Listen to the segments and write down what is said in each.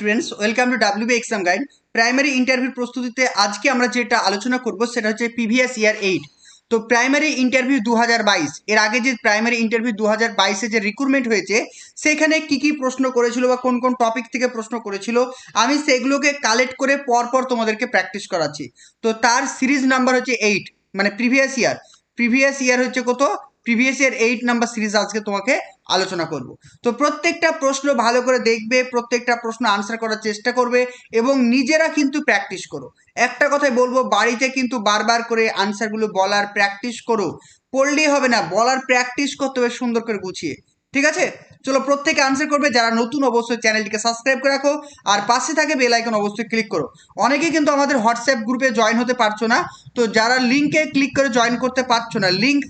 Students welcome to WB exam guide primary interview প্রস্তুতিতে আজকে আমরা যেটা আলোচনা করব সেটা হচ্ছে পিভিএস ইয়ার এইট তো প্রাইমারি ইন্টারভিউ দু হাজার বাইশ, এর আগে যে প্রাইমারি ইন্টারভিউ দু হাজার যে রিক্রুটমেন্ট হয়েছে, সেখানে কি কি প্রশ্ন করেছিল বা কোন কোন টপিক থেকে প্রশ্ন করেছিল, আমি সেগুলোকে কালেক্ট করে পরপর তোমাদেরকে প্র্যাকটিস করাচ্ছি। তো তার সিরিজ নাম্বার হচ্ছে এইট মানে প্রিভিয়াস ইয়ার প্রিভিয়াস ইয়ার হচ্ছে কত? Previous year eight number series আজকে তোমাকে আলোচনা করব। তো প্রত্যেকটা প্রশ্ন ভালো করে দেখবে, প্রত্যেকটা প্রশ্ন আনসার করার চেষ্টা করবে এবং নিজেরা কিন্তু প্র্যাকটিস করো। একটা কথাই বলব, বাড়িতে কিন্তু বারবার করে আনসারগুলো বলার প্র্যাকটিস করো। পড়লেই হবে না, বলার প্র্যাকটিস করতে হবে সুন্দর করে গুছিয়ে। ঠিক আছে? চলো প্রত্যেকে আনসার করবে, যারা নতুন অবশ্যই চ্যানেলটিকে সাবস্ক্রাইব করে রাখো আর পাশে থাকে বেল আইকন অবশ্যই ক্লিক করো। অনেকে কিন্তু আমাদের হোয়াটসঅ্যাপ গ্রুপে জয়েন হতে পারছ না, তো যারা লিঙ্কে ক্লিক করে জয়েন করতে পারছ না লিঙ্ক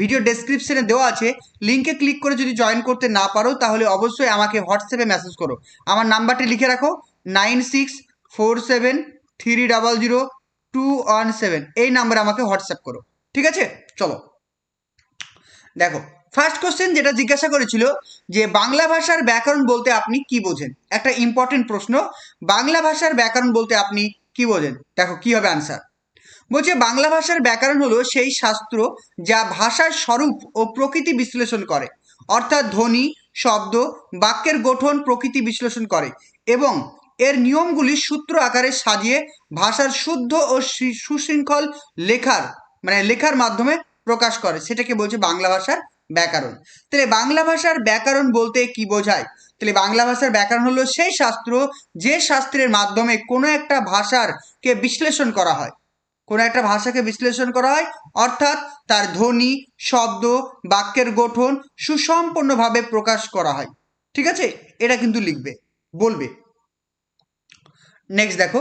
ভিডিও ডেসক্রিপশনে দেওয়া আছে। লিঙ্কে ক্লিক করে যদি জয়েন করতে না পারো, তাহলে অবশ্যই আমাকে হোয়াটসঅ্যাপে মেসেজ করো। আমার নাম্বারটি লিখে রাখো nine six four seven three double zero two one seven এই নাম্বারে আমাকে হোয়াটসঅ্যাপ করো। ঠিক আছে? চলো। দেখো ফার্স্ট কোশ্চেন যেটা জিজ্ঞাসা করেছিল যে, বাংলা ভাষার ব্যাকরণ বলতে আপনি কি বোঝেন? একটা ইম্পর্টেন্ট প্রশ্ন। বাংলা ভাষার ব্যাকরণ বলতে আপনি কি বোঝেন? দেখো, কি হবে আনসার বলছে বাংলা ভাষার ব্যাকরণ হলো সেই শাস্ত্র যা ভাষার স্বরূপ ও প্রকৃতি বিশ্লেষণ করে। অর্থাৎ ধ্বনি, শব্দ, বাক্যের গঠন প্রকৃতি বিশ্লেষণ করে এবং এর নিয়মগুলি সূত্র আকারে সাজিয়ে ভাষার শুদ্ধ ও সুশৃঙ্খল লেখার মানে লেখার মাধ্যমে প্রকাশ করে। সেটাকে বলছে বাংলা ভাষার ব্যাকরণ। তাহলে বাংলা ভাষার ব্যাকরণ বলতে কি বোঝায়? তাহলে বাংলা ভাষার ব্যাকরণ হলো সেই শাস্ত্র যে শাস্ত্রের মাধ্যমে কোনো একটা ভাষার কে বিশ্লেষণ করা হয়। কোনো একটা ভাষাকে বিশ্লেষণ করা হয়, অর্থাৎ তার ধ্বনি, শব্দ, বাক্যের গঠন সুসম্পন্নভাবে প্রকাশ করা হয়। ঠিক আছে? এটা কিন্তু লিখবে, বলবে। নেক্সট দেখো।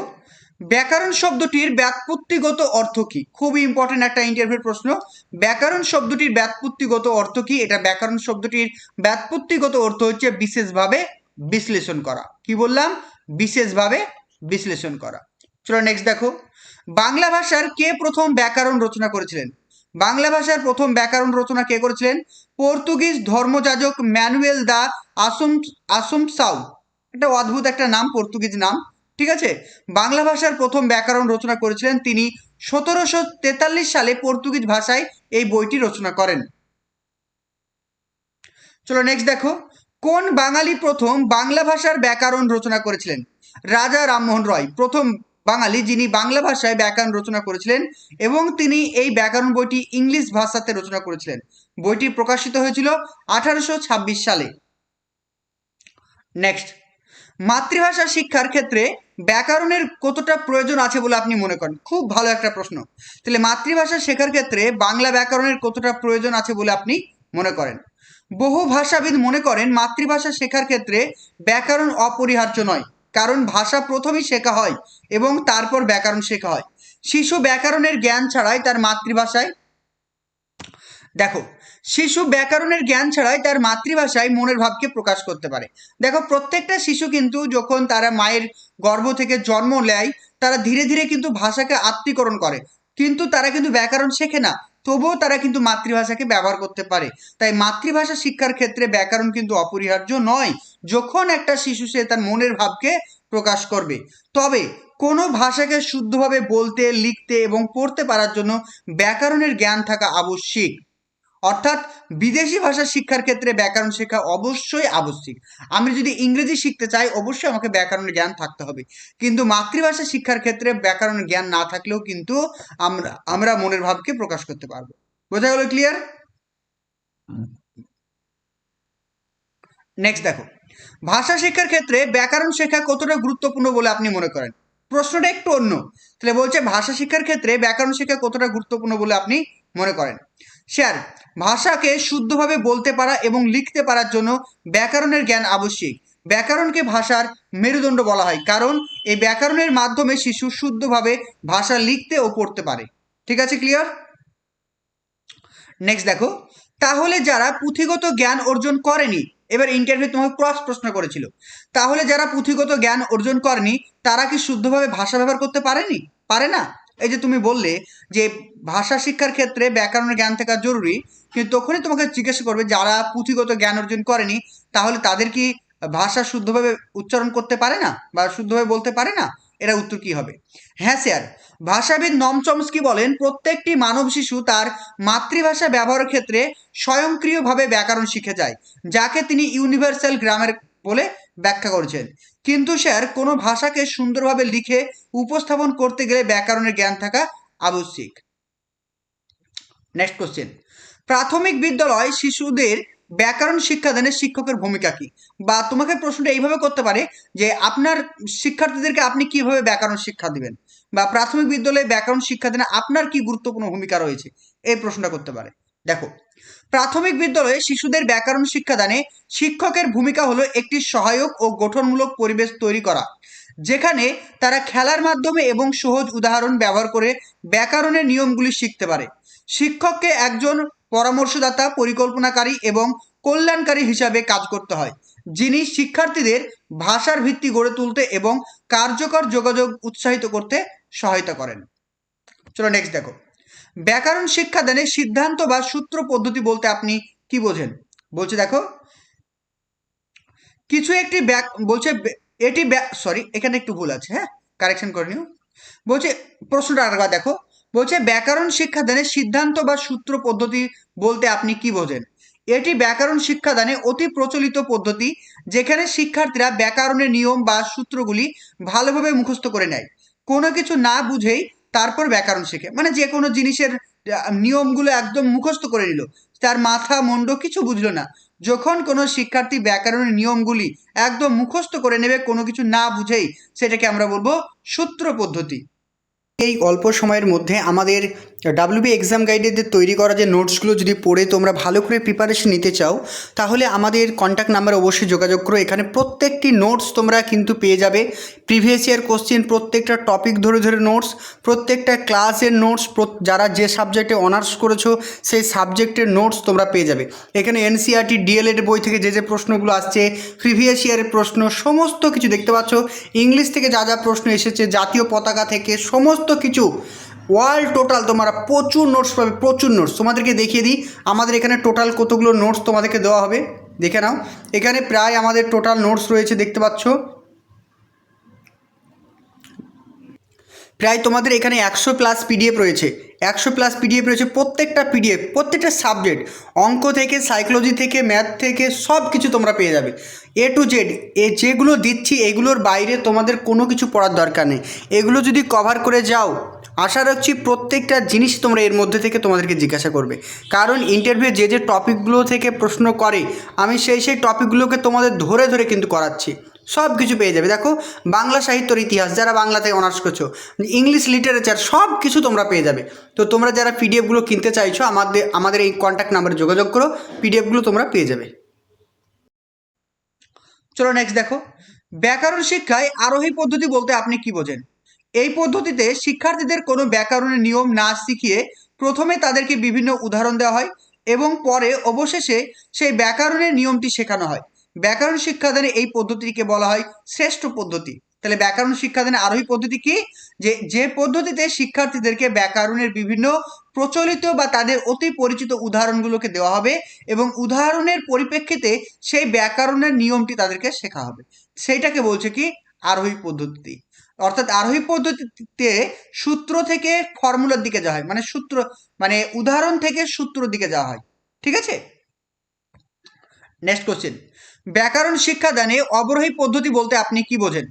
ব্যাকরণ শব্দটির ব্যাৎপত্তিগত অর্থ কি? খুবই ইম্পর্টেন্ট একটা ইন্টারভিউর প্রশ্ন। ব্যাকরণ শব্দটির ব্যাৎপত্তিগত অর্থ কি? এটা ব্যাকরণ শব্দটির ব্যাৎপত্তিগত অর্থ হচ্ছে বিশেষভাবে বিশ্লেষণ করা। কি বললাম? বিশেষভাবে বিশ্লেষণ করা। চলো নেক্সট দেখো। বাংলা ভাষার কে প্রথম ব্যাকরণ রচনা করেছিলেন? বাংলা ভাষার প্রথম ব্যাকরণ রচনা কে করেছিলেন? পর্তুগিজ ধর্মযাজক ম্যানুয়েল দা আসম আসম সাউ। একটা অদ্ভুত একটা নাম, পর্তুগিজ নাম, ঠিক আছে? বাংলা ভাষার প্রথম ব্যাকরণ রচনা করেছিলেন তিনি সতেরোশো তেতাল্লিশ সালে পর্তুগিজ ভাষায় এই বইটি রচনা করেন। চলো নেক্সট দেখো। কোন বাঙালি প্রথম বাংলা ভাষার ব্যাকরণ রচনা করেছিলেন? রাজা রামমোহন রয়, প্রথম বাঙালি যিনি বাংলা ভাষায় ব্যাকরণ রচনা করেছিলেন এবং তিনি এই ব্যাকরণ বইটি ইংলিশ ভাষাতে রচনা করেছিলেন। বইটি প্রকাশিত হয়েছিল আঠারোশো ছাব্বিশ সালে। নেক্সট মাতৃভাষা শিক্ষার ক্ষেত্রে ব্যাকরণের কতটা প্রয়োজন আছে বলে আপনি মনে করেন? খুব ভালো একটা প্রশ্ন। তাহলে মাতৃভাষা শেখার ক্ষেত্রে বাংলা ব্যাকরণের কতটা প্রয়োজন আছে বলে আপনি মনে করেন? বহু ভাষাবিদ মনে করেন মাতৃভাষা শেখার ক্ষেত্রে ব্যাকরণ অপরিহার্য নয়। কারণ ভাষা প্রথমেই শেখা হয় এবং তারপর ব্যাকরণ শেখা হয়। শিশু ব্যাকরণের জ্ঞান ছাড়াই তার মাতৃভাষায় দেখো, শিশু ব্যাকরণের জ্ঞান ছাড়াই তার মাতৃভাষায় মনের ভাবকে প্রকাশ করতে পারে। দেখো, প্রত্যেকটা শিশু কিন্তু যখন তারা মায়ের গর্ভ থেকে জন্ম নেয়, তারা ধীরে ধীরে কিন্তু ভাষাকে আত্মীকরণ করে। কিন্তু তারা কিন্তু ব্যাকরণ শেখে না। তবুও তারা কিন্তু মাতৃভাষাকে ব্যবহার করতে পারে। তাই মাতৃভাষা শিক্ষার ক্ষেত্রে ব্যাকরণ কিন্তু অপরিহার্য নয়, যখন একটা শিশু সে তার মনের ভাবকে প্রকাশ করবে। তবে কোনো ভাষাকে শুদ্ধভাবে বলতে, লিখতে এবং পড়তে পারার জন্য ব্যাকরণের জ্ঞান থাকা আবশ্যিক। অর্থাৎ বিদেশি ভাষা শিক্ষার ক্ষেত্রে ব্যাকরণ শেখা অবশ্যই আবশ্যিক। আমি যদি ইংরেজি শিখতে চাই, অবশ্যই আমাকে ব্যাকরণের জ্ঞান থাকতে হবে। কিন্তু মাতৃভাষা শিক্ষার ক্ষেত্রে ব্যাকরণের জ্ঞান না থাকলেও কিন্তু আমরা আমরা মনের ভাবকে প্রকাশ করতে পারব। বোঝা গেল ক্লিয়ার নেক্সট দেখো। ভাষা শিক্ষার ক্ষেত্রে ব্যাকরণ শেখা কতটা গুরুত্বপূর্ণ বলে আপনি মনে করেন? প্রশ্নটা একটু অন্য। তাহলে বলছে, ভাষা শিক্ষার ক্ষেত্রে ব্যাকরণ শিক্ষা কতটা গুরুত্বপূর্ণ বলে আপনি মনে করেন? স্যার ভাষাকে শুদ্ধভাবে বলতে পারা এবং লিখতে পারার জন্য ব্যাকরণের জ্ঞান আবশ্যিক। ব্যাকরণকে ভাষার মেরুদণ্ড বলা হয়, কারণ এই ব্যাকরণের মাধ্যমে শিশু শুদ্ধভাবে ভাষা লিখতে ও পড়তে পারে। ঠিক আছে ক্লিয়ার নেক্সট দেখো। তাহলে যারা পুঁথিগত জ্ঞান অর্জন করেনি, এবার ইন্টারভিউ তোমাকে ক্রস প্রশ্ন করেছিল। তাহলে যারা পুঁথিগত জ্ঞান অর্জন করেনি, তারা কি শুদ্ধভাবে ভাষা ব্যবহার করতে পারেনি? পারে না? এই যে তুমি বললে যে ভাষা শিক্ষার ক্ষেত্রে ব্যাকরণের জ্ঞান থাকা জরুরি, কিন্তু তখনই তোমাকে জিজ্ঞাসা করবে যারা পুঁথিগত জ্ঞান অর্জন করেনি, তাহলে তাদের কি ভাষা শুদ্ধভাবে উচ্চারণ করতে পারে না বা শুদ্ধভাবে বলতে পারে না? এরা উত্তর কি হবে? হ্যাঁ স্যার, ভাষাবিদ নম চমস্কি বলেন, প্রত্যেকটি মানব শিশু তার মাতৃভাষা ব্যবহারের ক্ষেত্রে স্বয়ংক্রিয়ভাবে ব্যাকরণ শিখে যায়, যাকে তিনি ইউনিভার্সাল গ্রামের বলে ব্যাখ্যা করেছেন। কিন্তু স্যার, কোনো ভাষাকে সুন্দরভাবে লিখে উপস্থাপন করতে গেলে ব্যাকরণের জ্ঞান থাকা আবশ্যিক। নেক্সট কোশ্চেন প্রাথমিক বিদ্যালয় শিশুদের ব্যাকরণ শিক্ষাদানে শিক্ষকের ভূমিকা কি? বা তোমাকে প্রশ্নটা এইভাবে করতে পারে যে আপনার শিক্ষার্থীদেরকে আপনি কীভাবে ব্যাকরণ শিক্ষা দিবেন? বা প্রাথমিক বিদ্যালয়ে ব্যাকরণ শিক্ষাদানে আপনার কি গুরুত্বপূর্ণ ভূমিকা রয়েছে? এই প্রশ্নটা করতে পারে। দেখো প্রাথমিক বিদ্যালয়ে শিশুদের ব্যাকরণ শিক্ষাদানে শিক্ষকের ভূমিকা হলো একটি সহায়ক ও গঠনমূলক পরিবেশ তৈরি করা, যেখানে তারা খেলার মাধ্যমে এবং সহজ উদাহরণ ব্যবহার করে ব্যাকরণের নিয়মগুলি শিখতে পারে। শিক্ষককে একজন পরামর্শদাতা, পরিকল্পনাকারী এবং কল্যাণকারী হিসাবে কাজ করতে হয়, যিনি শিক্ষার্থীদের ভাষার ভিত্তি গড়ে তুলতে এবং কার্যকর যোগাযোগ উৎসাহিত করতে সহায়তা করেন। চলো নেক্সট দেখো। ব্যাকরণ শিক্ষাদানে সিদ্ধান্ত বা সূত্র পদ্ধতি বলতে আপনি কি বোঝেন? বলছে দেখো, কিছু একটি ব্যাক, বলছে এটি সরি এখানে একটু ভুল আছে হ্যাঁ? কারেকশন করে নিও। বলছে, প্রশ্নটা আরেকবার দেখো। বলছে, ব্যাকরণ শিক্ষাদানে সিদ্ধান্ত বা সূত্র পদ্ধতি বলতে আপনি কি বোঝেন? এটি ব্যাকরণ শিক্ষাদানে অতি প্রচলিত পদ্ধতি, যেখানে শিক্ষার্থীরা ব্যাকরণের নিয়ম বা সূত্রগুলি ভালোভাবে মুখস্থ করে নেয়। কোনো কিছু না বুঝেই তারপর ব্যাকরণ শেখে। মানে যে কোনো জিনিসের নিয়মগুলো একদম মুখস্থ করে নিল। তার মাথা, মন্ড কিছু বুঝলো না। যখন কোনো শিক্ষার্থী ব্যাকরণের নিয়মগুলি একদম মুখস্থ করে নেবে, কোনো কিছু না বুঝেই সেটাকে আমরা বলব সূত্র পদ্ধতি। এই অল্প সময়ের মধ্যে আমাদের ডাব্লিউবি এক্সাম গাইডেদের তৈরি করা যে নোটসগুলো যদি পড়ে তোমরা ভালো করে প্রিপারেশন নিতে চাও, তাহলে আমাদের কন্ট্যাক্ট নাম্বার অবশ্যই যোগাযোগ করো। এখানে প্রত্যেকটি নোটস তোমরা কিন্তু পেয়ে যাবে। প্রিভিয়াস ইয়ার কোশ্চেন প্রত্যেকটা টপিক ধরে ধরে নোটস প্রত্যেকটা ক্লাসের নোটস যারা যে সাবজেক্টে অনার্স করেছ, সেই সাবজেক্টের নোটস তোমরা পেয়ে যাবে। এখানে এনসিআরটি ডিএলএড বই থেকে যে যে প্রশ্নগুলো আসছে প্রিভিয়াস ইয়ারের প্রশ্ন, সমস্ত কিছু দেখতে পাচ্ছ। ইংলিশ থেকে যা যা প্রশ্ন এসেছে, জাতীয় পতাকা থেকে সমস্ত কিছু ওয়ার্ল্ড টোটাল তোমরা প্রচুর নোটস পাবে, প্রচুর নোটস তোমাদেরকে দেখিয়ে দিই, আমাদের এখানে টোটাল কতগুলো নোটস তোমাদেরকে দেওয়া হবে, দেখে নাও। এখানে প্রায় আমাদের টোটাল নোটস রয়েছে, দেখতে পাচ্ছ? প্রায় তোমাদের এখানে একশো প্লাস পিডিএফ রয়েছে। একশো প্লাস পিডিএফ রয়েছে প্রত্যেকটা পিডিএফ প্রত্যেকটা সাবজেক্ট অঙ্ক থেকে সাইকোলজি থেকে ম্যাথ থেকে সব কিছু তোমরা পেয়ে যাবে। এ টু জেড এ যেগুলো দিচ্ছি, এগুলোর বাইরে তোমাদের কোনো কিছু পড়ার দরকার নেই। এগুলো যদি কভার করে যাও আশা রাখছি প্রত্যেকটা জিনিস তোমরা এর মধ্যে থেকে তোমাদেরকে জিজ্ঞাসা করবে। কারণ ইন্টারভিউ যে যে টপিকগুলো থেকে প্রশ্ন করে, আমি সেই সেই টপিকগুলোকে তোমাদের ধরে ধরে কিন্তু করাচ্ছি। সব কিছু পেয়ে যাবে। দেখো, বাংলা সাহিত্যর ইতিহাস, যারা বাংলাতে অনার্স করছ ইংলিশ লিটারেচার সব কিছু তোমরা পেয়ে যাবে। তো তোমরা যারা পিডিএফগুলো কিনতে চাইছো, আমাদের আমাদের এই কন্ট্যাক্ট নাম্বারে যোগাযোগ করো পিডিএফগুলো তোমরা পেয়ে যাবে। চলো নেক্সট দেখো। ব্যাকরণ শিক্ষায় আরোহী পদ্ধতি বলতে আপনি কি বোঝেন? এই পদ্ধতিতে শিক্ষার্থীদের কোনো ব্যাকরণের নিয়ম না শিখিয়ে প্রথমে তাদেরকে বিভিন্ন উদাহরণ দেওয়া হয় এবং পরে অবশেষে সেই ব্যাকরণের নিয়মটি শেখানো হয়। ব্যাকরণ শিক্ষাদানে এই পদ্ধতিকে বলা হয় শ্রেষ্ঠ পদ্ধতি। তাহলে ব্যাকরণ শিক্ষাদানে আরোহী পদ্ধতি কি? যে যে পদ্ধতিতে শিক্ষার্থীদেরকে ব্যাকরণের বিভিন্ন প্রচলিত বা তাদের অতি পরিচিত উদাহরণগুলোকে দেওয়া হবে এবং উদাহরণের পরিপ্রেক্ষিতে সেই ব্যাকরণের নিয়মটি তাদেরকে শেখা হবে। সেইটাকে বলছে কি? আরোহী পদ্ধতি। অর্থাৎ আরোহী পদ্ধতিতে সূত্র থেকে ফর্মুলার দিকে যাওয়া হয়। মানে সূত্র মানে উদাহরণ থেকে সূত্র দিকে যাওয়া হয়। ঠিক আছে? নেক্সট কোশ্চেন ব্যাকরণ শিক্ষাদানে অবরোহী পদ্ধতি বলতে আপনি কি বোঝেন?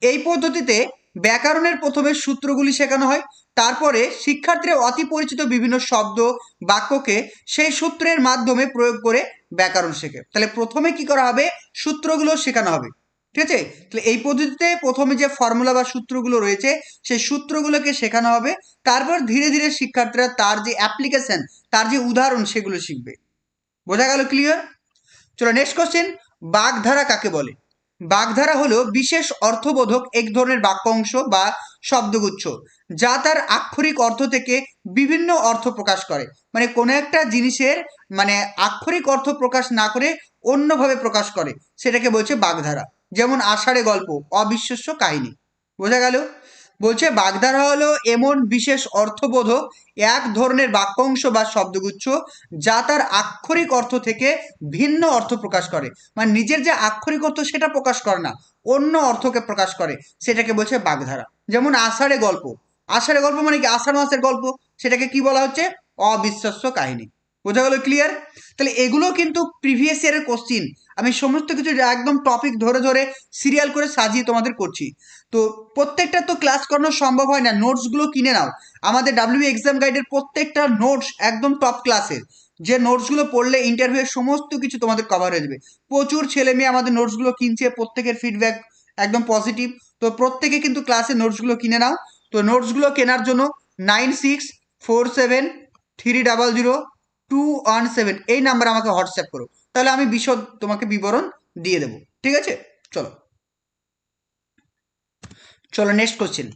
এই পদ্ধতিতে ব্যাকরণের প্রথমে সূত্রগুলি শেখানো হয়, তারপরে শিক্ষার্থীরা অতি পরিচিত বিভিন্ন শব্দ, বাক্যকে সেই সূত্রের মাধ্যমে প্রয়োগ করে ব্যাকরণ শেখে। তাহলে প্রথমে কি করা হবে? সূত্রগুলো শেখানো হবে। ঠিক আছে? তাহলে এই পদ্ধতিতে প্রথমে যে ফর্মুলা বা সূত্রগুলো রয়েছে, সেই সূত্রগুলোকে শেখানো হবে। তারপর ধীরে ধীরে শিক্ষার্থীরা তার যে অ্যাপ্লিকেশন তার যে উদাহরণ, সেগুলো শিখবে। বোঝা গেল ক্লিয়ার চলো নেক্সট কোশ্চেন বাগধারা কাকে বলে? বাগধারা হলো বিশেষ অর্থবোধক এক ধরনের বাক্য অংশ বা শব্দগুচ্ছ, যা তার আক্ষরিক অর্থ থেকে বিভিন্ন অর্থ প্রকাশ করে। মানে কোনো একটা জিনিসের মানে আক্ষরিক অর্থ প্রকাশ না করে অন্যভাবে প্রকাশ করে। সেটাকে বলছে বাগধারা। যেমন আষাঢ়ে গল্প, অবিশ্বাস্য কাহিনী। বোঝা গেল? বলছে, বাগধারা হলো এমন বিশেষ অর্থবোধক এক ধরনের বাক্যাংশ বা শব্দগুচ্ছ যা তার আক্ষরিক অর্থ থেকে ভিন্ন অর্থ প্রকাশ করে। মানে নিজের যে আক্ষরিক অর্থ সেটা প্রকাশ করে না, অন্য অর্থকে প্রকাশ করে। সেটাকে বলছে বাগধারা। যেমন আষাঢ়ে গল্প। আষাঢ়ে গল্প মানে কি? আষাঢ় মাসের গল্প। সেটাকে কি বলা হচ্ছে? অবিশ্বাস্য কাহিনী। বোঝা গেল ক্লিয়ার তাহলে এগুলো কিন্তু প্রিভিয়াস ইয়ারের কোশ্চিন আমি সমস্ত কিছু একদম টপিক ধরে ধরে সিরিয়াল করে সাজিয়ে তোমাদের করছি। তো প্রত্যেকটা তো ক্লাস করানো সম্ভব হয় না নোটসগুলো কিনে নাও। আমাদের ডাব্লিউ এক্সাম গাইডের প্রত্যেকটা নোটস একদম টপ ক্লাসের যে নোটসগুলো পড়লে ইন্টারভিউয়ের সমস্ত কিছু তোমাদের কভার হয়ে যাবে। প্রচুর ছেলে মেয়ে আমাদের নোটসগুলো কিনছে, প্রত্যেকের ফিডব্যাক একদম পজিটিভ তো প্রত্যেকে কিন্তু ক্লাসে নোটসগুলো কিনে নাও। তো নোটসগুলো কেনার জন্য nine six four seven three double zero two one seven এই নাম্বার আমাকে হোয়াটসঅ্যাপ করো। তাহলে আমি বিশদ তোমাকে বিবরণ দিয়ে দেবো। ঠিক আছে? চলো। চলো নেক্সট কোশ্চেন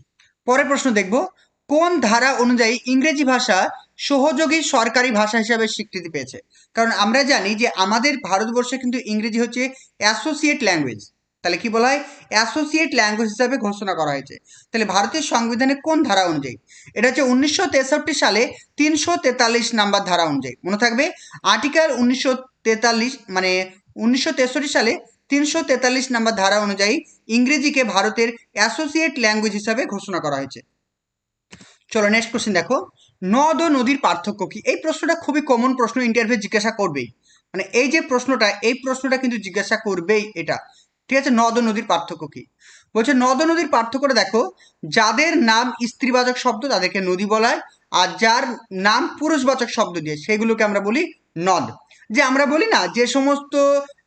পরের প্রশ্ন দেখব। কোন ধারা অনুযায়ী ইংরেজি ভাষা সহযোগী সরকারি ভাষা হিসাবে স্বীকৃতি পেয়েছে? কারণ আমরা জানি যে আমাদের ভারতবর্ষে কিন্তু ইংরেজি হচ্ছে অ্যাসোসিয়েট ল্যাঙ্গুয়েজ তাহলে কি বলা হয়? অ্যাসোসিয়েট ল্যাঙ্গুয়েজ হিসাবে ঘোষণা করা হয়েছে। তাহলে ভারতের সংবিধানে কোন ধারা অনুযায়ী? এটা হচ্ছে উনিশশো তেষট্টি সালে তিনশো তেতাল্লিশ নাম্বার ধারা অনুযায়ী। মনে থাকবে? আর্টিকেল উনিশশো তেতাল্লিশ মানে উনিশশো তেষট্টি সালে তিনশো তেতাল্লিশ নাম্বার ধারা অনুযায়ী ইংরেজিকে ভারতের অ্যাসোসিয়েট ল্যাঙ্গুয়েজ হিসাবে ঘোষণা করা হয়েছে। চলো নেক্সট কোশ্চেন দেখো। নদ ও নদীর পার্থক্য কি? এই প্রশ্নটা খুবই কমন প্রশ্ন ইন্টারভিউ জিজ্ঞাসা করবেই। মানে এই যে প্রশ্নটা, এই প্রশ্নটা কিন্তু জিজ্ঞাসা করবেই এটা। ঠিক আছে, নদ নদীর পার্থক্য কি? বলছে নদ নদীর পার্থক্যটা দেখো, যাদের নাম স্ত্রীবাচক শব্দ তাদেরকে নদী বলায়, আর যার নাম পুরুষবাচক শব্দ দিয়ে, সেগুলোকে আমরা বলি নদ। যে আমরা বলি না, যে সমস্ত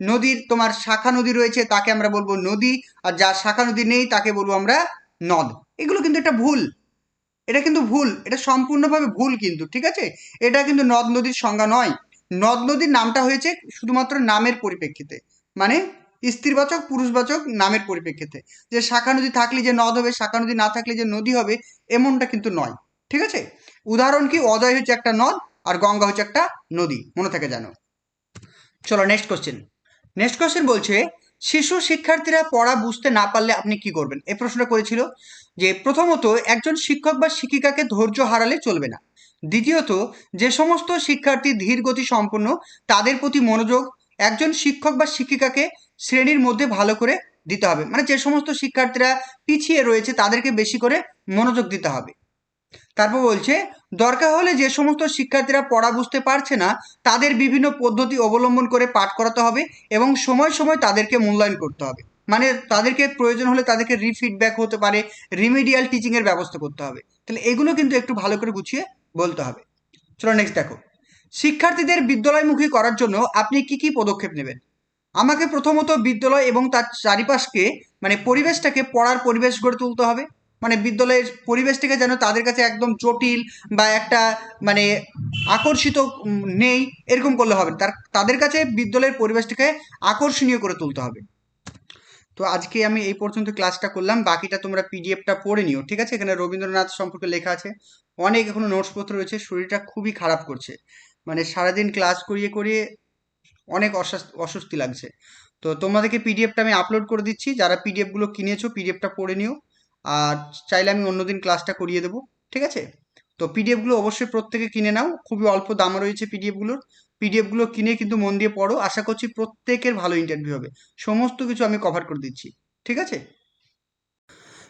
নদীর তোমার শাখা নদী রয়েছে, তাকে আমরা বলব নদী, আর যার শাখা নদী নেই, তাকে বলব আমরা নদ। এগুলো কিন্তু একটা ভুল। এটা কিন্তু ভুল। এটা সম্পূর্ণভাবে ভুল কিন্তু, ঠিক আছে? এটা কিন্তু নদ নদীর সংজ্ঞা নয়। নদ নদীর নামটা হয়েছে শুধুমাত্র নামের পরিপ্রেক্ষিতে। মানে স্ত্রীবাচক, পুরুষবাচক নামের পরিপ্রেক্ষিতে। যে শাখা নদী থাকলে যে নদ হবে, শাখা নদী না থাকলে যে নদী হবে, এমনটা কিন্তু নয়। ঠিক আছে? উদাহরণ কি? অজয় হচ্ছে একটা নদ আর গঙ্গা হচ্ছে একটা নদী। মনে থাকে জানো চলো নেক্সট কোশ্চেন নেক্সট কোশ্চেন বলছে, শিশু শিক্ষার্থীরা পড়া বুঝতে না পারলে আপনি কি করবেন? এই প্রশ্নটা করেছিল যে, প্রথমত, একজন শিক্ষক বা শিক্ষিকাকে ধৈর্য হারালে চলবে না। দ্বিতীয়ত, যে সমস্ত শিক্ষার্থী ধীর গতি সম্পন্ন, তাদের প্রতি মনোযোগ, একজন শিক্ষক বা শিক্ষিকাকে শ্রেণির মধ্যে ভালো করে দিতে হবে। মানে যে সমস্ত শিক্ষার্থীরা পিছিয়ে রয়েছে, তাদেরকে বেশি করে মনোযোগ দিতে হবে। তারপর বলছে, দরকার হলে যে সমস্ত শিক্ষার্থীরা পড়া বুঝতে পারছে না, তাদের বিভিন্ন পদ্ধতি অবলম্বন করে পাঠ করাতে হবে এবং সময় সময় তাদেরকে মূল্যায়ন করতে হবে। মানে তাদেরকে প্রয়োজন হলে তাদেরকে রিফিডব্যাক হতে পারে রিমিডিয়াল টিচিংয়ের ব্যবস্থা করতে হবে। তাহলে এগুলো কিন্তু একটু ভালো করে গুছিয়ে বলতে হবে। চলো নেক্সট দেখো। শিক্ষার্থীদের বিদ্যালয়মুখী করার জন্য আপনি কি কি পদক্ষেপ নেবেন? আমাকে প্রথমত বিদ্যালয় এবং তার চারিপাশকে মানে পরিবেশটাকে, পড়ার পরিবেশ গড়ে তুলতে হবে। মানে বিদ্যালয়ের পরিবেশটাকে যেন তাদের কাছে একদম জটিল বা একটা মানে আকর্ষিত নেই, এরকম করলে হবে। তার, তাদের কাছে বিদ্যালয়ের পরিবেশটাকে আকর্ষণীয় করে তুলতে হবে। তো আজকে আমি এই পর্যন্ত ক্লাসটা করলাম। বাকিটা তোমরা পিডিএফটা পড়ে নিও, ঠিক আছে? এখানে রবীন্দ্রনাথ সম্পর্কে লেখা আছে। অনেক এখনও নোটসপত্র রয়েছে। শরীরটা খুবই খারাপ করছে। মানে সারাদিন ক্লাস করিয়ে করিয়ে অনেক অস্বস- অস্বস্তি লাগছে। তো তোমাদেরকে পিডিএফটা আমি আপলোড করে দিচ্ছি। যারা পিডিএফগুলো কিনেছো পিডিএফটা পড়ে নিও। আর চাইলে আমি অন্যদিন ক্লাসটা করিয়ে দেবো। ঠিক আছে? তো পিডিএফগুলো অবশ্যই প্রত্যেকে কিনে নাও। খুবই অল্প দাম রয়েছে পিডিএফগুলোর পিডিএফগুলো কিনে কিন্তু মন দিয়ে পড়ো। আশা করছি প্রত্যেকের ভালো ইন্টারভিউ হবে। সমস্ত কিছু আমি কভার করে দিচ্ছি। ঠিক আছে?